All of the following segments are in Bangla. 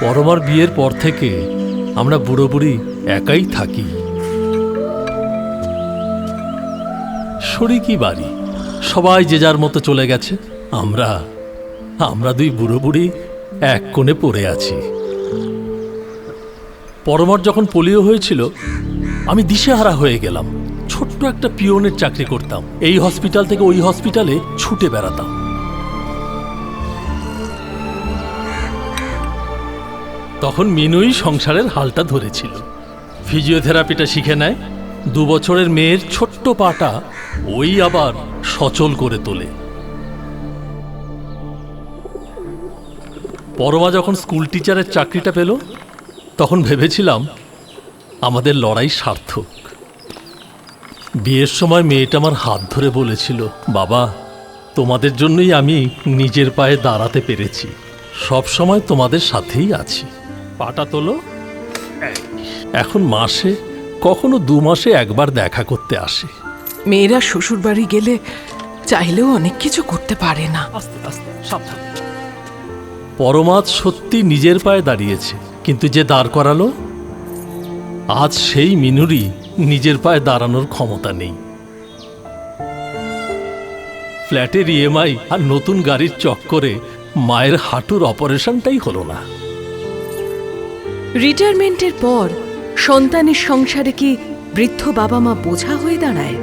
পরমার বিয়ের পর থেকে আমরা বুড়ো বুড়ি একাই থাকি। শরিকি বাড়ি? সবাই যে যার মতো চলে গেছে, আমরা আমরা দুই বুড়ো বুড়ি এক কোণে পড়ে আছি। পরমার যখন পোলিও হয়েছিল, আমি দিশেহারা হয়ে গেলাম। ছোট্ট একটা পিওনের চাকরি করতাম। এই হসপিটাল থেকে ওই হসপিটালে ছুটে বেড়াতাম। তখন মিনুই সংসারের হালটা ধরেছিল। ফিজিওথেরাপিটা শিখে নেয়। দু বছরের মেয়ের ছোট্ট পাটা ওই আবার সচল করে তোলে। পরমা যখন স্কুল টিচারের চাকরিটা পেল, তখন ভেবেছিলাম আমাদের লড়াই সার্থক। বিয়ের সময় মেয়েটা আমার হাত ধরে বলেছিল, বাবা, তোমাদের জন্যই আমি নিজের পায়ে দাঁড়াতে পেরেছি। সব সময় তোমাদের সাথেই আছি। পাটা তোলো। এখন মাসে কখনো দু মাসে একবার দেখা করতে আসে। মেয়েরা শ্বশুরবাড়ি গেলে চাইলেও অনেক কিছু করতে পারে না। পরমাদ সত্যি নিজের পায়ে দাঁড়িয়েছে কিন্তু যে দাঁড় করালো আজ সেই মিনুরই নিজের পায়ে দাঁড়ানোর ক্ষমতা নেই। ফ্ল্যাটের ইএমআই আর নতুন গাড়ির চক্করে মায়ের হাঁটুর অপারেশনটাই হলো না। রিটায়ারমেন্টের পর, সন্তানের সংসারে কি বৃদ্ধ বাবা মা বোঝা হয়ে দাঁড়ায়?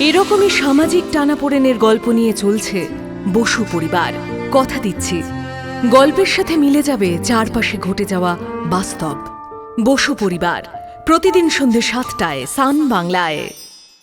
এরকমই সামাজিক টানাপোড়েনের গল্প নিয়ে চলছে বসু পরিবার। কথা দিচ্ছি। গল্পের সাথে মিলে যাবে চারপাশে ঘটে যাওয়া বাস্তব। বসু পরিবার, প্রতিদিন সন্ধে সাতটায় সান বাংলায়।